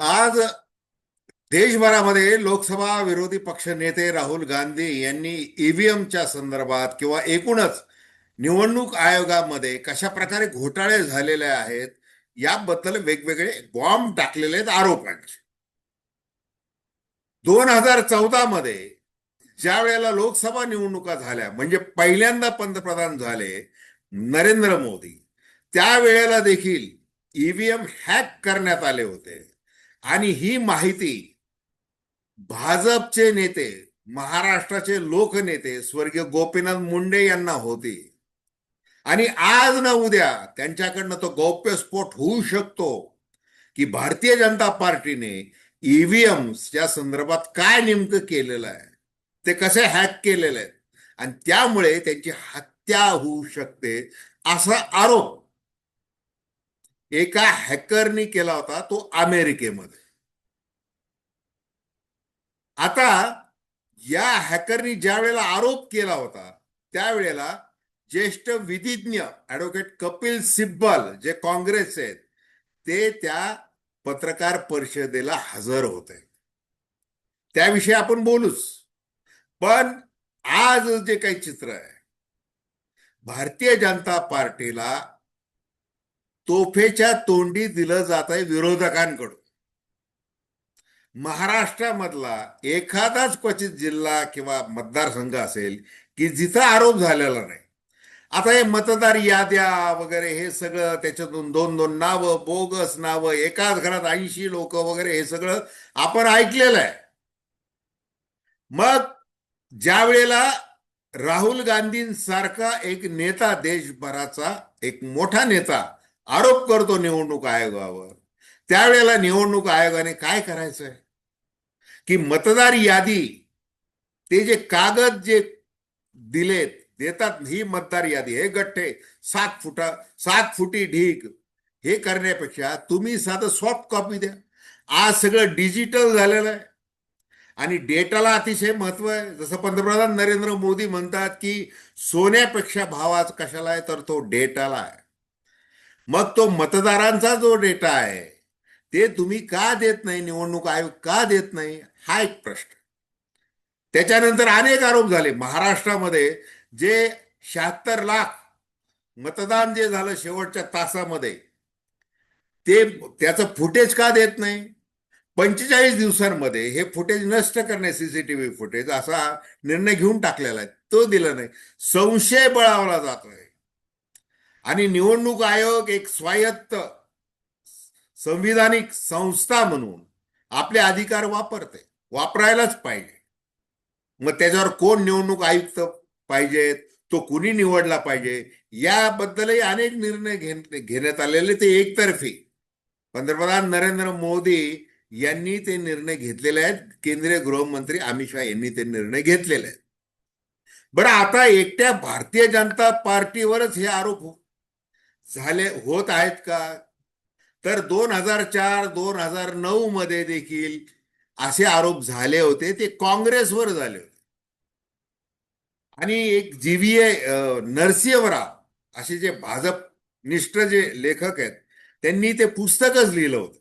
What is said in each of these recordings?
आज देशभरामध्ये लोकसभा विरोधी पक्ष नेते राहुल गांधी यांनी ईव्हीएमच्या संदर्भात किंवा एकूणच निवडणूक आयोगामध्ये कशा प्रकारे घोटाळे झालेले आहेत याबद्दल वेगवेगळे बॉम्ब टाकलेले आहेत आरोपांचे. दोन हजार चौदा मध्ये ज्या वेळेला लोकसभा निवडणुका झाल्या म्हणजे पहिल्यांदा पंतप्रधान झाले नरेंद्र मोदी त्यावेळेला देखील ईव्हीएम हॅक करण्यात आले होते. आणि ही माहिती भाजपचे नेते महाराष्ट्राचे लोकनेते स्वर्गीय गोपीनाथ मुंडे यांना होती. आणि आज ना उद्या त्यांच्याकडनं तो गौप्यस्फोट होऊ शकतो की भारतीय जनता पार्टीने ईव्हीएमच्या संदर्भात काय नेमकं केलेलं आहे ते कसे हॅक केलेले आहेत आणि त्यामुळे त्यांची हत्या होऊ शकते असा आरोप एका हॅकरनी केला होता तो अमेरिकेमध्ये. आता या हॅकरनी ज्या वेळेला आरोप केला होता त्यावेळेला ज्येष्ठ विधिज्ञ ऍडव्होकेट कपिल सिब्बल जे काँग्रेस आहेत ते त्या पत्रकार परिषदेला हजर होते. त्याविषयी आपण बोलूच. पण आज जे काही चित्र आहे भारतीय जनता पार्टीला तोफेच्या तोंडी दिलं जात आहे विरोधकांकडून. महाराष्ट्रामधला एखादाच क्वचित जिल्हा किंवा मतदारसंघ असेल की जिथं आरोप झालेला नाही. आता हे मतदार याद्या वगैरे हे सगळं त्याच्यातून दोन दोन नावं बोगस नावं एकाच घरात ऐंशी लोक वगैरे हे सगळं आपण ऐकलेलं आहे. मग ज्या वेळेला राहुल गांधींसारखा एक नेता देशभराचा एक मोठा नेता आरोप करतो निवडणूक आयोगावर. त्यावेळेला निवडणूक आयोगाने काय करायचंय? की मतदार यादी ते जे कागद जे दिलेत देतात ही मतदार यादी हे गठ्ठे सात फुटा सात फुटी ढीक हे करण्यापेक्षा तुम्ही साधं सॉफ्ट कॉपी द्या. आज सगळं डिजिटल झालेलं आहे. आणि डेटाला अतिशय महत्त्व आहे. जसं पंतप्रधान नरेंद्र मोदी म्हणतात की सोन्यापेक्षा भावाच कशाला आहे? तर तो डेटाला आहे. मग तो मतदारांचा जो डेटा आहे ते तुम्ही का देत नाही निवडणूक आयोग का देत नाही हा एक प्रश्न. त्याच्यानंतर अनेक आरोप झाले. महाराष्ट्रामध्ये जे शहात्तर लाख मतदान जे झालं शेवटच्या तासामध्ये ते त्याचं फुटेज का देत नाही? पंचेचाळीस दिवसांमध्ये हे फुटेज नष्ट करणे सीसीटीव्ही फुटेज असा निर्णय घेऊन टाकलेला आहे. तो दिला नाही. संशय बळावला जातोय. आणि निवडणूक आयोग एक स्वायत्त संविधानिक संस्था म्हणून आपले अधिकार वापरते वापरायलाच पाहिजे. मग त्याच्यावर कोण निवडणूक आयुक्त पाहिजेत तो कुणी निवडला पाहिजे याबद्दलही अनेक निर्णय घेण्यात आलेले ते एकतर्फी. पंतप्रधान नरेंद्र मोदी यांनी ते निर्णय घेतलेले आहेत. केंद्रीय गृहमंत्री अमित शहा यांनी ते निर्णय घेतलेले आहेत. बरं आता एकट्या भारतीय जनता पार्टीवरच हे आरोप झाले होत आहेत का? तर दोन हजार चार दोन हजार नऊ मध्ये देखील असे आरोप झाले होते. ते काँग्रेसवर झाले होते. आणि एक जीव्हीए नरसिंह असे जे भाजप निष्ठ जे लेखक आहेत त्यांनी ते पुस्तकच लिहिलं होतं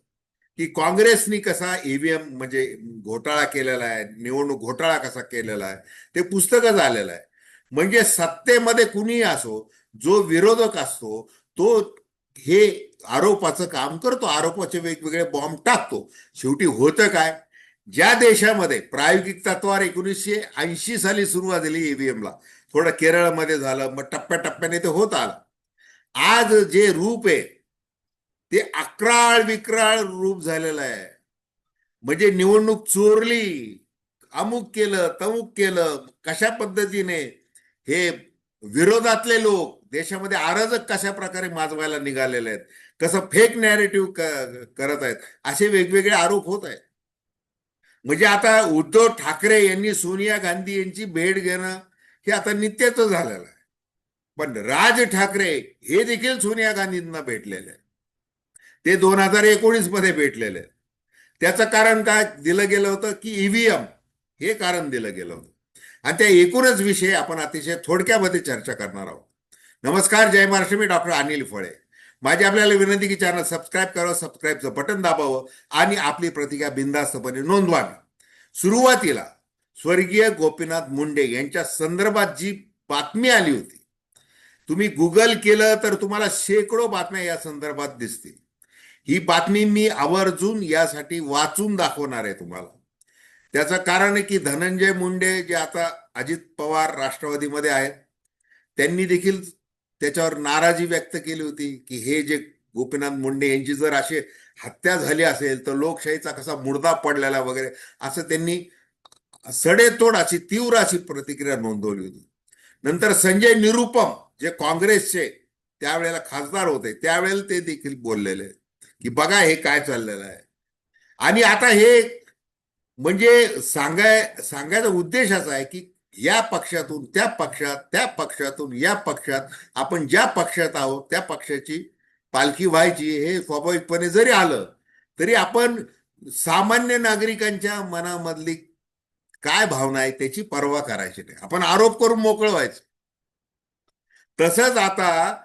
की काँग्रेसनी कसा ईव्हीएम म्हणजे घोटाळा केलेला आहे निवडणूक घोटाळा कसा केलेला आहे ते पुस्तकच आलेलं आहे. म्हणजे सत्तेमध्ये कुणी असो जो विरोधक असतो तो हे आरोपाचं काम करतो. आरोपाचे वेगवेगळे बॉम्ब टाकतो. शेवटी होतं काय? ज्या देशामध्ये प्रायोगिक तत्वावर एकोणीसशे ऐंशी साली सुरुवात झाली ईव्हीएमला थोडं केरळमध्ये झालं मग टप्प्याटप्प्याने ते होत आलं. आज जे रूप आहे ते अक्राळ विक्राळ रूप झालेलं आहे. म्हणजे निवडणूक चोरली अमुक केलं तमुक केलं कशा पद्धतीने हे विरोधातले लोक देशामध्ये आराजक कशा प्रकारे माजवायला निघालेले आहेत? कसं फेक नॅरेटिव्ह करत आहेत? असे वेगवेगळे आरोप होत आहेत. म्हणजे आता उद्धव ठाकरे यांनी सोनिया गांधी यांची भेट घेणं हे आता नित्याच झालेलं आहे. पण राज ठाकरे हे देखील सोनिया गांधींना भेटलेले आहेत. ते दोन हजार एकोणीसमध्ये भेटलेले आहेत. त्याचं कारण काय दिलं गेलं होतं की ईव्हीएम हे कारण दिलं गेलं होतं. आणि त्या एकूणच विषय आपण अतिशय थोडक्यामध्ये चर्चा करणार आहोत. नमस्कार जय महाराष्ट्र. मी डॉक्टर अनिल फळे. माझी आपल्याला विनंती की चॅनल सबस्क्राईब करावं सबस्क्राईबचं बटन दाबावं आणि आपली प्रतिक्रिया बिंदास्तपणे नोंदवावी सुरुवातीला स्वर्गीय गोपीनाथ मुंडे यांच्या संदर्भात जी बातमी आली होती तुम्ही गुगल केलं तर तुम्हाला शेकडो बातम्या या संदर्भात दिसतील. ही बातमी मी आवर्जून यासाठी वाचून दाखवणार आहे तुम्हाला. त्याचं कारण आहे की धनंजय मुंडे जे आता अजित पवार राष्ट्रवादीमध्ये आहेत त्यांनी देखील त्याच्यावर नाराजी व्यक्त केली होती की हे जे गोपीनाथ मुंडे यांची जर अशी हत्या झाली असेल तर लोकशाहीचा कसा मुर्दा पडलेला वगैरे असं त्यांनी सडेतोड अशी तीव्र अशी प्रतिक्रिया नोंदवली होती. नंतर संजय निरुपम जे काँग्रेसचे त्यावेळेला खासदार होते त्यावेळेला ते देखील बोललेले की बघा हे काय चाललेलं आहे. आणि आता हे म्हणजे सांगाय सांगायचा उद्देश असा आहे की या पक्षातून त्या पक्षात त्या पक्षातून या पक्षात आपण ज्या पक्षात आहोत त्या पक्षाची पालखी व्हायची हे स्वाभाविकपणे जरी आलं तरी आपण सामान्य नागरिकांच्या मनामधली काय भावना आहे त्याची पर्वा करायची नाही. आपण आरोप करून मोकळं व्हायचं. तसंच आता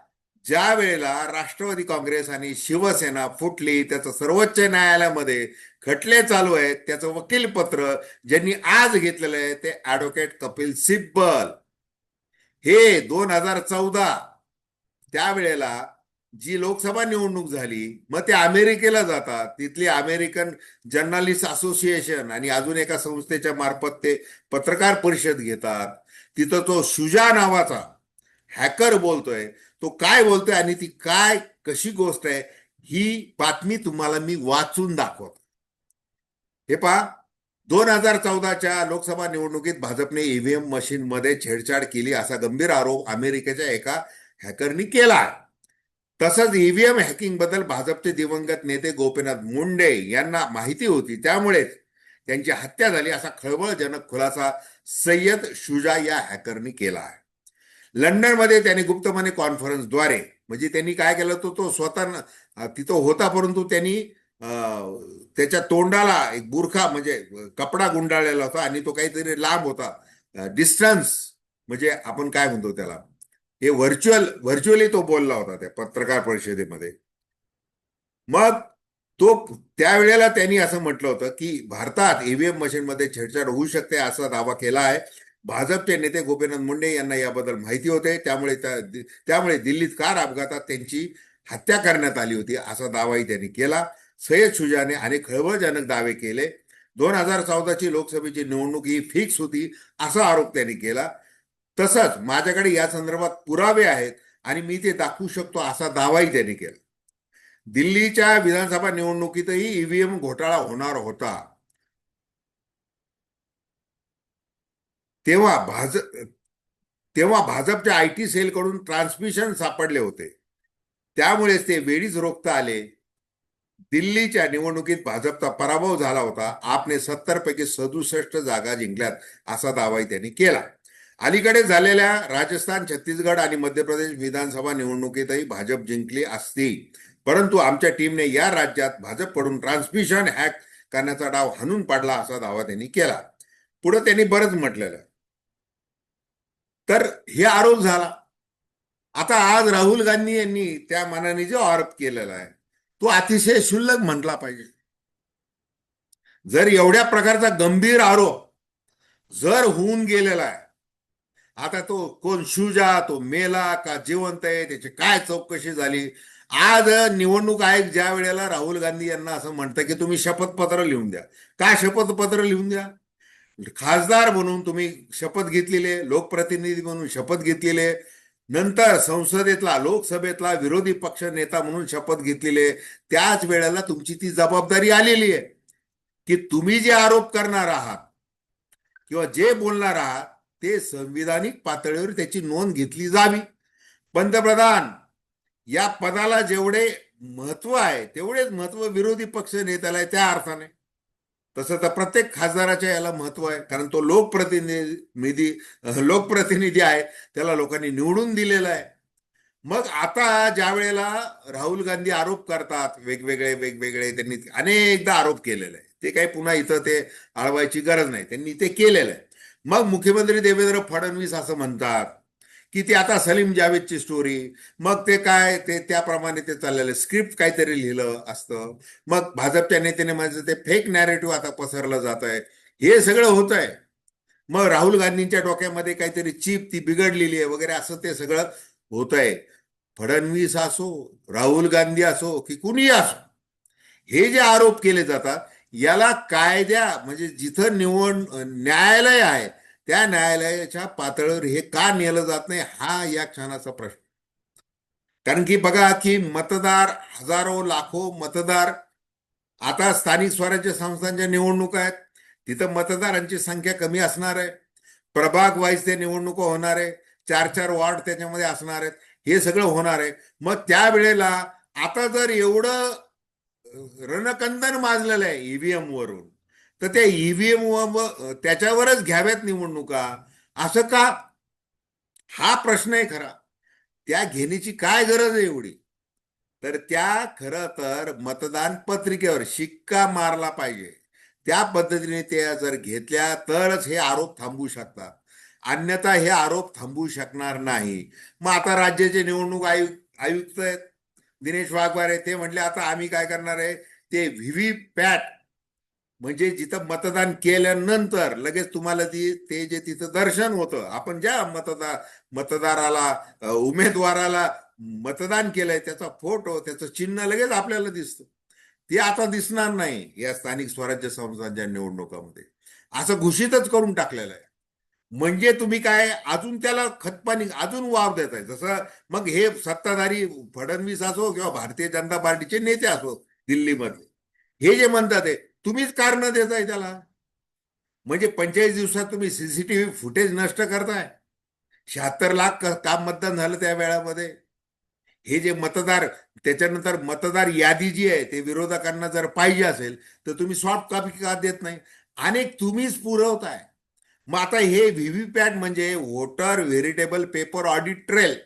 ज्या वेळेला राष्ट्रवादी काँग्रेस आणि शिवसेना फुटली त्याचं सर्वोच्च न्यायालयामध्ये खटले चालू आहेत त्याचं वकील पत्र ज्यांनी आज घेतलेलं आहे ते ऍडव्होकेट कपिल सिब्बल. हे दोन हजार चौदा त्यावेळेला जी लोकसभा निवडणूक झाली मग ते अमेरिकेला जातात. तिथली अमेरिकन जर्नलिस्ट असोसिएशन आणि अजून एका संस्थेच्या मार्फत ते पत्रकार परिषद घेतात. तिथं तो शुजा नावाचा हॅकर बोलतोय. तो काय बोलतोय आणि ती काय कशी गोष्ट आहे ही बातमी तुम्हाला मी वाचून दाखवतो. हे पहा दोन हजार चौदाच्या लोकसभा निवडणुकीत भाजपने ईव्हीएम मशीनमध्ये छेडछाड केली असा गंभीर आरोप अमेरिकेच्या एका हॅकरनी केला आहे. तसंच ईव्हीएम हॅकिंगबद्दल भाजपचे दिवंगत नेते गोपीनाथ मुंडे यांना माहिती होती. त्यामुळेच त्यांची हत्या झाली असा खळबळजनक खुलासा सय्यद शुजा या हॅकरनी केला आहे. लंडनमध्ये त्यांनी गुप्तपणे कॉन्फरन्सद्वारे म्हणजे त्यांनी काय केलं तो तो स्वतः तिथं होता परंतु त्यांनी त्याच्या तोंडाला एक बुरखा म्हणजे कपडा गुंडाळलेला होता आणि तो काहीतरी लांब होता. डिस्टन्स म्हणजे आपण काय म्हणतो त्याला हे व्हर्च्युअल व्हर्च्युअली तो बोलला होता त्या पत्रकार परिषदेमध्ये. मग तो त्यावेळेला त्यांनी असं म्हटलं होतं की भारतात ईव्हीएम मशीनमध्ये छेडछाड होऊ शकते असा दावा केला आहे. भाजपचे नेते गोपीनाथ मुंडे यांना याबद्दल माहिती होते. त्यामुळे त्यामुळे दिल्लीत कार अपघातात त्यांची हत्या करण्यात आली होती असा दावाही त्यांनी केला. सय्यद शुजाने अनेक खळबळजनक दावे केले. दोन हजार चौदाची लोकसभेची निवडणूक ही फिक्स होती असा आरोप त्यांनी केला. तसंच माझ्याकडे या संदर्भात पुरावे आहेत आणि मी ते दाखवू शकतो असा दावाही त्यांनी केला. दिल्लीच्या विधानसभा निवडणुकीतही ईव्हीएम घोटाळा होणार होता. तेव्हा भाजप तेव्हा भाजपच्या आय टी सेलकडून ट्रान्समिशन सापडले होते. त्यामुळेच ते वेळीच रोखता आले. दिल्लीच्या निवडणुकीत भाजपचा पराभव झाला होता. आपने सत्तर पैकी सदुसष्ट जागा जिंकल्यात असा दावाही त्यांनी केला. अलीकडे झालेल्या राजस्थान छत्तीसगड आणि मध्य प्रदेश विधानसभा निवडणुकीतही भाजप जिंकली असती. परंतु आमच्या टीमने या राज्यात भाजपकडून ट्रान्समिशन हॅक करण्याचा डाव हाणून पाडला असा दावा त्यांनी केला. पुढे त्यांनी बरंच म्हटलेलं. तर हे आरोप झाला. आता आज राहुल गांधी यांनी त्या मनाने जो आरोप केलेला आहे तो अतिशय क्षुल्लक म्हटला पाहिजे. जर एवढ्या प्रकारचा गंभीर आरोप जर होऊन गेलेला आहे आता तो कोण शुजा तो मेला का जिवंत आहे त्याची काय चौकशी झाली? आज निवडणूक आयोग ज्या वेळेला राहुल गांधी यांना असं म्हणतं की तुम्ही शपथपत्र लिहून द्या. काय शपथपत्र लिहून द्या? म्हणजे खासदार म्हणून तुम्ही शपथ घेतलेले लोकप्रतिनिधी म्हणून शपथ घेतलेले नंतर संसदेतला लोकसभेतला विरोधी पक्ष नेता म्हणून शपथ घेतलेले त्याच वेळेला तुमची ती जबाबदारी आलेली आहे की तुम्ही जे आरोप करणार आहात किंवा जे बोलणार आहात ते संविधानिक पातळीवर त्याची नोंद घेतली जावी. पंतप्रधान या पदाला जेवढे महत्त्व आहे तेवढेच महत्त्व विरोधी पक्ष नेत्याला आहे त्या अर्थाने. तसं तर प्रत्येक खासदाराच्या याला महत्त्व आहे. कारण तो लोकप्रतिनिधी लोकप्रतिनिधी आहे. त्याला लोकांनी निवडून दिलेला आहे. मग आता ज्या वेळेला राहुल गांधी आरोप करतात वेगवेगळे वेगवेगळे त्यांनी अनेकदा आरोप केलेले आहे ते काही पुन्हा इथं ते आळवायची गरज नाही. त्यांनी ते केलेलं आहे. मग मुख्यमंत्री देवेंद्र फडणवीस असं म्हणतात की ती आता सलीम जावेदची स्टोरी मग ते काय ते त्याप्रमाणे ते चाललेलं. स्क्रिप्ट काहीतरी लिहिलं असतं. मग भाजपच्या नेत्याने माझं ते फेक नॅरेटिव्ह आता पसरलं जात आहे हे सगळं होत आहे मग राहुल गांधींच्या डोक्यामध्ये काहीतरी चीप ती बिघडलेली आहे वगैरे असं ते सगळं होत आहे फडणवीस असो राहुल गांधी असो की कुणीही असो हे जे आरोप केले जातात याला कायद्या म्हणजे जिथं निवड न्यायालय आहे त्या न्यायालयाच्या पातळीवर हे का नेलं जात नाही हा या क्षणाचा प्रश्न कारण की बघा की मतदार हजारो लाखो मतदार आता स्थानिक स्वराज्य संस्थांच्या निवडणुका आहेत. तिथं मतदारांची संख्या कमी असणार आहे. प्रभाग वाईज ते निवडणुका होणार आहे. चार चार वॉर्ड त्याच्यामध्ये असणार आहेत. हे सगळं होणार आहे. मग त्यावेळेला आता जर एवढं रणकंदन माजलेलं आहे ईव्हीएम वरून तर त्या ईव्हीएम व त्याच्यावरच घ्याव्यात निवडणुका. असं का? हा प्रश्न आहे खरा. त्या घेण्याची काय गरज आहे एवढी? तर त्या खरं तर मतदान पत्रिकेवर शिक्का मारला पाहिजे. त्या पद्धतीने त्या जर घेतल्या तरच हे आरोप थांबू शकतात. अन्यथा हे आरोप थांबू शकणार नाही. मग आता राज्याचे निवडणूक आयुक्त आयुक्त आहेत. दिनेश वाघवारे ते म्हटले आता आम्ही काय करणार आहे? ते व्ही व्ही पॅट म्हणजे जिथं मतदान केल्यानंतर लगेच तुम्हाला ती ते जे तिथं दर्शन होतं आपण ज्या मतदार मतदाराला उमेदवाराला मतदान केलंय त्याचा फोटो त्याचं चिन्ह लगेच आपल्याला दिसतं. ते आता दिसणार नाही या स्थानिक स्वराज्य संस्थांच्या निवडणुकामध्ये. असं घोषितच करून टाकलेलं आहे. म्हणजे तुम्ही काय अजून त्याला खतपाणी अजून वाव देत आहे. जसं मग हे सत्ताधारी फडणवीस असो किंवा भारतीय जनता पार्टीचे नेते असो दिल्लीमधले हे जे म्हणतात तुम्हीच कारण देताय त्याला. म्हणजे पंचेचाळीस दिवसात तुम्ही सीसीटीव्ही फुटेज नष्ट करताय. शहात्तर लाख काम मतदान झालं त्या वेळामध्ये. हे जे मतदार त्याच्यानंतर मतदार यादी जी आहे ते विरोधकांना जर पाहिजे असेल तर तुम्ही सॉफ्ट कॉपी का देत नाही? अनेक तुम्हीच पुरवताय. मग आता हे व्हीव्हीपॅट म्हणजे voter veritable paper audit trail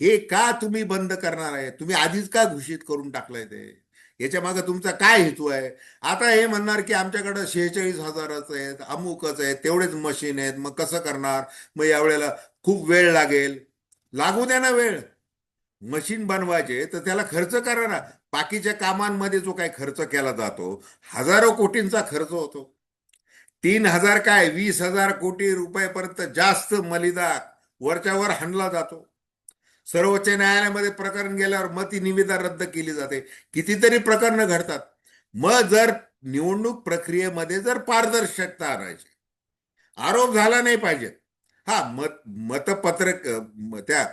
हे का तुम्ही बंद करणार आहे? तुम्ही आधीच का घोषित करून टाकलंय ते? याच्या मागे तुमचा काय हेतू आहे? आता हे म्हणणार की आमच्याकडे शेहेचाळीस हजारच आहेत अमुकच आहेत तेवढेच मशीन आहेत मग कसं करणार? मग यावेळेला खूप वेळ लागेल. लागू द्या ना वेळ. मशीन बनवायचे तर त्याला खर्च करा ना. बाकीच्या कामांमध्ये जो काही खर्च केला जातो हजारो कोटींचा खर्च होतो. तीन हजार काय? वीस हजार कोटी रुपयापर्यंत जास्त मलिदा वरच्यावर हाणला जातो. सर्वोच्च न्यायालयामध्ये प्रकरण गेल्यावर मग ती निविदा रद्द केली जाते. कितीतरी प्रकरणं घडतात. मग जर निवडणूक प्रक्रियेमध्ये जर पारदर्शकता आणायची आरोप झाला नाही पाहिजे. हा मत मतपत्रक त्या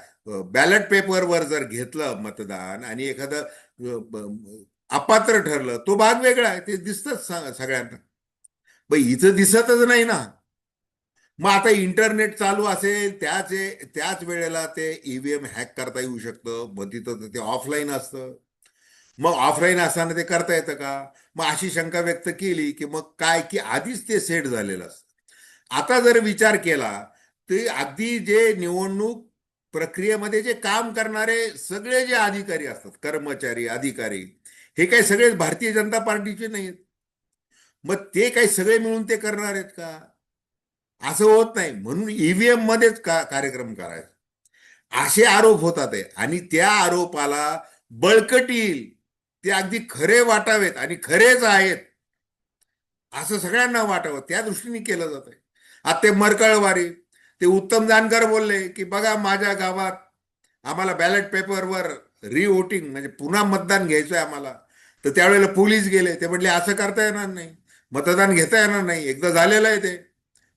बॅलेट पेपरवर जर घेतलं मतदान आणि एखादं अपात्र ठरलं तो भाग वेगळा आहे ते दिसतच सगळ्यांना. इथं दिसतच नाही ना. मग आता इंटरनेट चालू असेल त्याच त्याच वेळेला ते ईव्हीएम हॅक करता येऊ शकतं. मग तिथं ते ऑफलाईन असतं. मग ऑफलाईन असताना ते करता येतं का? मग अशी शंका व्यक्त केली की मग काय? की आधीच ते सेट झालेलं असतं. आता जर विचार केला ते अगदी जे निवडणूक प्रक्रियेमध्ये जे काम करणारे सगळे जे अधिकारी असतात कर्मचारी अधिकारी हे काही सगळेच भारतीय जनता पार्टीचे नाहीत. मग ते काही सगळे मिळून ते करणार आहेत का? असं होत नाही. म्हणून ईव्हीएम मध्येच का कार्यक्रम करायचा. असे आरोप होतात आणि त्या आरोपाला बळकटील ते अगदी खरे वाटावेत आणि खरेच आहेत. असं सगळ्यांना वाटावं. त्या दृष्टीने केलं जात आहे. आता ते मरकळवारी ते उत्तम जानकर बोलले की बघा माझ्या गावात आम्हाला बॅलेट पेपरवर रिव्होटिंग म्हणजे पुन्हा मतदान घ्यायचं आहे आम्हाला. तर त्यावेळेला पोलीस गेले. ते म्हटले असं करता येणार नाही. मतदान घेता येणार नाही. एकदा झालेलं आहे ते.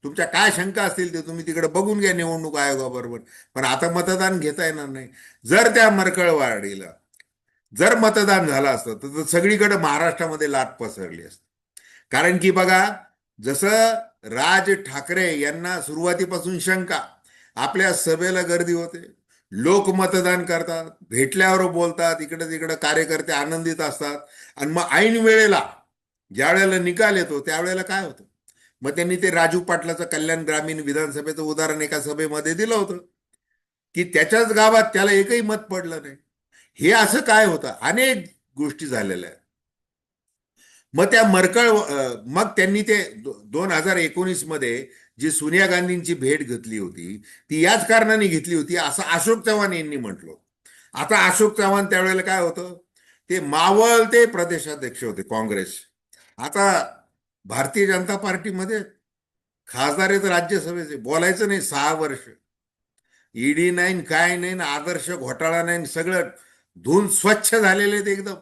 तुमच्या काय शंका असतील ते तुम्ही तिकडे बघून घ्या निवडणूक आयोगाबरोबर. पण आता मतदान घेता येणार नाही. जर त्या मरकळवाडीला जर मतदान झालं असतं तर सगळीकडे महाराष्ट्रामध्ये लाट पसरली असते. कारण की बघा जसं राज ठाकरे यांना सुरुवातीपासून शंका आपल्या सभेला गर्दी होते. लोक मतदान करतात भेटल्यावर बोलतात इकडे तिकडे कार्यकर्ते आनंदित असतात. आणि मग ऐन वेळेला ज्या वेळेला निकाल येतो त्यावेळेला काय होतं? मग त्यांनी ते राजू पाटलाचं कल्याण ग्रामीण विधानसभेचं उदाहरण एका सभेमध्ये दिलं होतं. की त्याच्याच गावात त्याला एकही मत पडलं नाही. हे असं काय होतं? अनेक गोष्टी झालेल्या आहेत. मग त्या मरकळ मग त्यांनी ते दोन हजार एकोणीसमध्ये जी सोनिया गांधींची भेट घेतली होती ती याच कारणाने घेतली होती असं अशोक चव्हाण यांनी म्हटलं आता अशोक चव्हाण त्यावेळेला काय होतं? ते मावळ ते प्रदेशाध्यक्ष होते काँग्रेस. आता भारतीय जनता पार्टीमध्ये खासदार आहेत राज्यसभेचे बोलायचं नाही सहा वर्ष. ईडी नाही काय नाही आदर्श घोटाळा नाही सगळं धुवून स्वच्छ झालेले आहेत एकदम.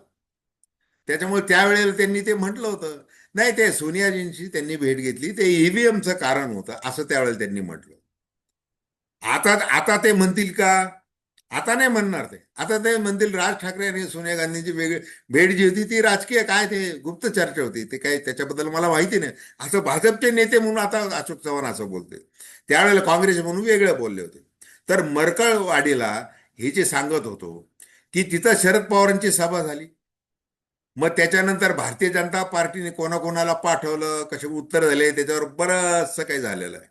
त्याच्यामुळे त्यावेळेला त्यांनी ते म्हटलं होतं. नाही ते सोनियाजींची त्यांनी भेट घेतली. ते ईव्हीएमचं कारण होतं असं त्यावेळेला त्यांनी म्हटलं आता आता ते म्हणतील का? आता नाही म्हणणार ते. आता ते म्हणतील राज ठाकरे आणि सोनिया गांधींची वेगळी भेट जी होती ती राजकीय काय ते गुप्त चर्चा होती. ते काय त्याच्याबद्दल मला माहिती नाही. असं भाजपचे नेते म्हणून आता अशोक चव्हाण असं बोलते त्यावेळेला काँग्रेस म्हणून वेगळे बोलले होते. तर मरकळवाडीला हे जे सांगत होतो की तिथं शरद पवारांची सभा झाली. मग त्याच्यानंतर भारतीय जनता पार्टीने कोणाकोणाला पाठवलं कसे उत्तर झाले त्याच्यावर बरंचसं काही झालेलं आहे.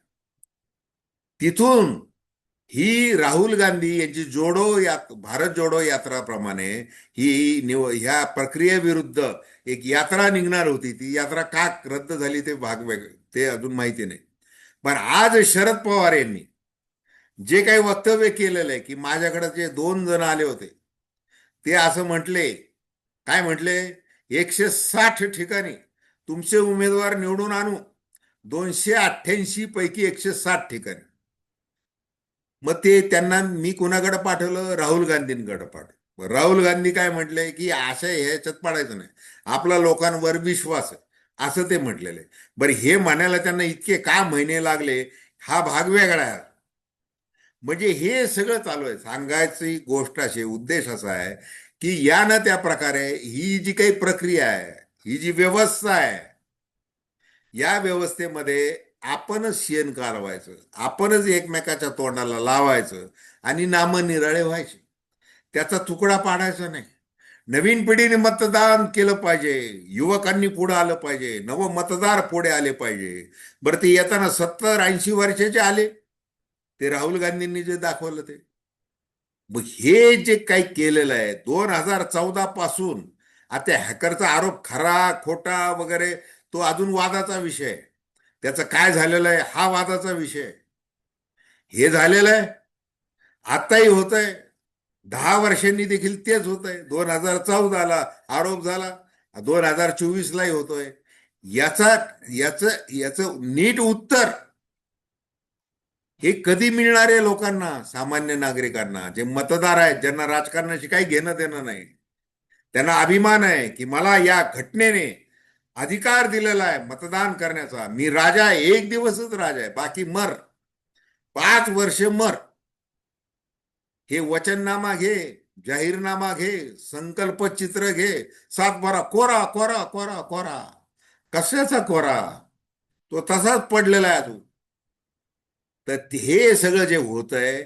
तिथून ही राहुल गांधी यांची जोडो यात भारत जोडो यात्राप्रमाणे ही निव ह्या प्रक्रियेविरुद्ध एक यात्रा निघणार होती. ती यात्रा का रद्द झाली ते भाग वेगळे ते अजून माहिती नाही. पण आज शरद पवार यांनी जे काही वक्तव्य केलेलं आहे की माझ्याकडे जे दोन जण आले होते ते असं म्हटले काय म्हटले? एकशे साठ ठिकाणी तुमचे उमेदवार निवडून आणू. दोनशे अठ्ठ्याऐंशी पैकी एकशे साठ ठिकाणी. मग ते त्यांना मी कुणाकडे पाठवलं? राहुल गांधींकडे पाठवलं. राहुल गांधी काय म्हटले की अशा ह्याच्यात पडायचं नाही. आपला लोकांवर विश्वास आहे. असं ते म्हटलेले. बरं हे म्हणायला त्यांना इतके का महिने लागले? हा भाग वेगळा आहे. म्हणजे हे सगळं चालू आहे. सांगायची गोष्ट अशी उद्देश असा आहे की या ना त्या प्रकारे ही जी काही प्रक्रिया आहे ही जी व्यवस्था आहे या व्यवस्थेमध्ये आपणच शेण कारवायचं आपणच एकमेकाच्या तोंडाला लावायचं आणि नामं निराळे व्हायचे. त्याचा तुकडा पाडायचा नाही. नवीन पिढीने मतदान केलं पाहिजे युवकांनी पुढे आलं पाहिजे नव मतदार पुढे आले पाहिजे. बरं ते येताना सत्तर ऐंशी वर्षाचे आले. ते राहुल गांधींनी जे दाखवलं ते. मग हे जे काही केलेलं आहे दोन हजार चौदा पासून आता हॅकरचा आरोप खरा खोटा वगैरे तो अजून वादाचा विषय आहे. त्याचं काय झालेलं आहे? हा वादाचा विषय हे झालेलं आहे. आताही होत आहे दहा वर्षांनी देखील तेच होत आहे दोन हजार चौदाला आरोप झाला. दोन हजार चोवीसलाही होतोय. याचा याचं याचं नीट उत्तर हे कधी मिळणार आहे लोकांना सामान्य नागरिकांना जे मतदार आहेत ज्यांना राजकारणाशी काही घेणं देणं नाही. त्यांना अभिमान आहे की मला या घटनेने अधिकार दिलेला आहे मतदान करण्याचा. मी राजा आहे एक दिवसच राजा आहे बाकी मर. पाच वर्ष मर. हे वचननामा घे जाहीरनामा घे संकल्प चित्र घे सातबारा कोरा कोरा कोरा कोरा. कशाचा कोरा? तो तसाच पडलेला आहे तू तर हे सगळं जे होत आहे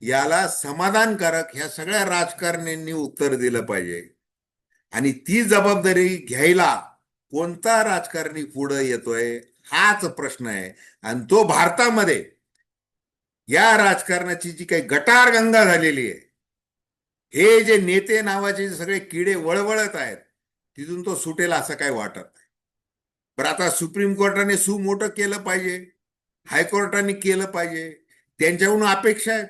याला समाधानकारक ह्या सगळ्या राजकारण्यांनी उत्तर दिलं पाहिजे. आणि ती जबाबदारी घ्यायला कोणता राजकारणी पुढे येतोय हाच प्रश्न आहे. आणि तो भारतामध्ये या राजकारणाची जी काही गटार गंगा झालेली आहे हे जे नेते नावाचे जे सगळे किडे वळवळत आहेत तिथून तो सुटेल असं काही वाटत नाही. बरं आता सुप्रीम कोर्टाने सुमोठं केलं पाहिजे हायकोर्टाने केलं पाहिजे त्यांच्याहून अपेक्षा आहेत.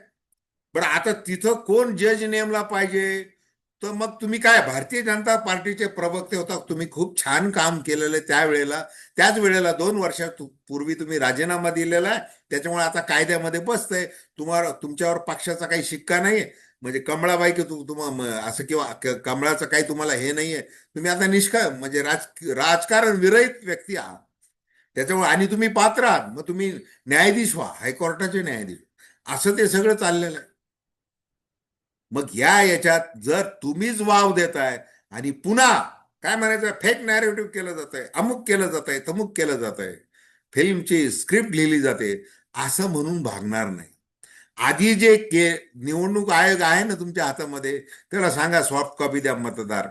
पण आता तिथं कोण जज नेमला पाहिजे? तर मग तुम्ही काय भारतीय जनता पार्टीचे प्रवक्ते होता तुम्ही खूप छान काम केलेलं त्यावेळेला त्याच वेळेला दोन वर्षात पूर्वी तुम्ही राजीनामा दिलेला आहे त्याच्यामुळे आता कायद्यामध्ये बसतंय. तुम्हाला तुमच्यावर पक्षाचा काही शिक्का नाहीये. म्हणजे कमळाबाई की तू तुम्हाला असं किंवा कमळाचं काही तुम्हाला हे नाहीये. तुम्ही आता निष्का म्हणजे राज राजकारण विरहित व्यक्ती आहात. त्याच्यामुळे आणि तुम्ही पात्र आहात. मग तुम्ही न्यायाधीश व्हा हायकोर्टाचे न्यायाधीश. असं ते सगळं चाललेलं आहे. मग या याच्यात जर तुम्हीच वाव देताय आणि पुन्हा काय म्हणायचं? फेक नॅरेटिव्ह केलं जात आहे अमुक केलं जात आहे तमुक केलं जात आहे फिल्मची स्क्रिप्ट लिहिली जाते. असं म्हणून भागणार नाही. आधी जे के निवडणूक आयोग आहे ना तुमच्या हातामध्ये त्याला सांगा सॉफ्ट कॉपी द्या मतदार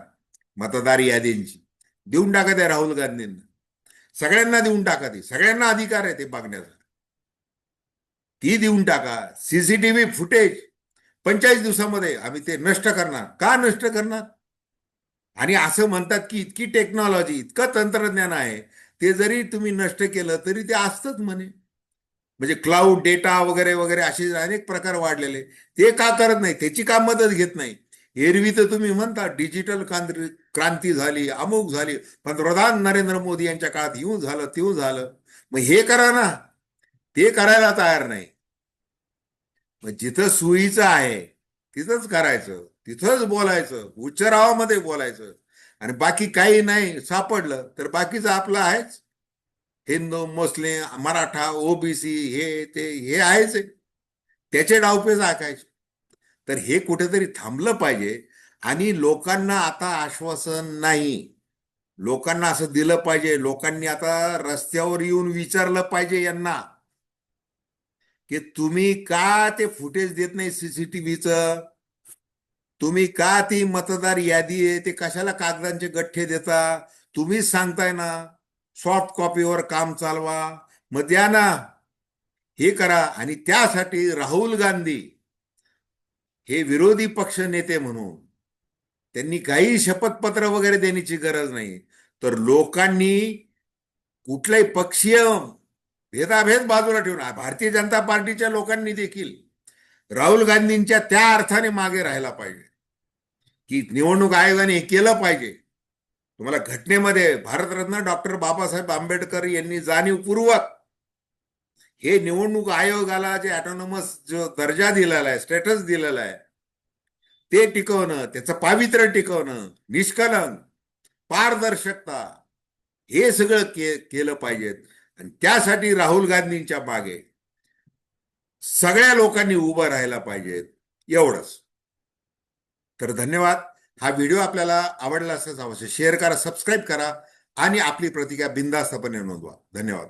मतदार यादींची. देऊन टाका त्या राहुल गांधींना. सगळ्यांना देऊन टाका ती. सगळ्यांना अधिकार आहे ते बघण्याचा. ती देऊन टाका. सीसीटीव्ही फुटेज पंचेचाळीस दिवसामध्ये आम्ही ते नष्ट करणार. का नष्ट करणार? आणि असं म्हणतात की इतकी टेक्नॉलॉजी इतकं तंत्रज्ञान आहे ते जरी तुम्ही नष्ट केलं तरी ते असतंच म्हणे. म्हणजे क्लाउड डेटा वगैरे वगैरे असे अनेक प्रकार वाढलेले. ते का करत नाही? त्याची का मदत घेत नाही? एरवी तर तुम्ही म्हणता डिजिटल क्रांती क्रांती झाली अमुक झाली. पंतप्रधान नरेंद्र मोदी यांच्या काळात येऊन झालं तेऊ झालं. मग हे करा ना. ते करायला तयार नाही. मग जिथं सुईचं आहे तिथंच करायचं तिथंच बोलायचं उच्चरावामध्ये बोलायचं. आणि बाकी काही नाही सापडलं तर बाकीचं आपलं आहेच. हिंदू मुस्लिम मराठा ओबीसी हे ते हे आहेच. त्याचे डावपेच आखायचे तर हे कुठेतरी थांबलं पाहिजे. आणि लोकांना आता आश्वासन नाही. लोकांना असं दिलं पाहिजे. लोकांनी आता रस्त्यावर येऊन विचारलं पाहिजे यांना. की तुम्ही का ते फुटेज देत नाही सीसीटीव्हीचं तुम्ही का ती मतदार यादी आहे? ते कशाला कागदांचे गठ्ठे देता? तुम्हीच सांगताय ना सॉफ्ट कॉपीवर काम चालवा. मग द्या ना. हे करा. आणि त्यासाठी राहुल गांधी हे विरोधी पक्ष नेते म्हणून त्यांनी काही शपथपत्र वगैरे देण्याची गरज नाही. तर लोकांनी कुठलाही पक्षीय भेदाभेद बाजूला ठेवून भारतीय जनता पार्टीच्या लोकांनी देखील राहुल गांधींच्या त्या अर्थाने मागे राहायला पाहिजे. की निवडणूक आयोगाने हे केलं पाहिजे. तुम्हाला घटनेमध्ये भारतरत्न डॉक्टर बाबासाहेब आंबेडकर यांनी जाणीवपूर्वक हे निवडणूक आयोगाला जे ऑटोनॉमस जो दर्जा दिलेला आहे स्टेटस दिलेला आहे ते टिकवणं त्याचं पावित्र्य टिकवणं निष्कलन पारदर्शकता हे सगळं के केलं पाहिजेत. आणि त्यासाठी राहुल गांधींच्या मागे सगळ्या लोकांनी उभं राहायला पाहिजेत एवढंच. तर धन्यवाद. हा व्हिडिओ आपल्याला आवडला असल्यास अवश्य शेअर करा सबस्क्राईब करा आणि आपली प्रतिक्रिया बिंदास्तपणे नोंदवा. धन्यवाद.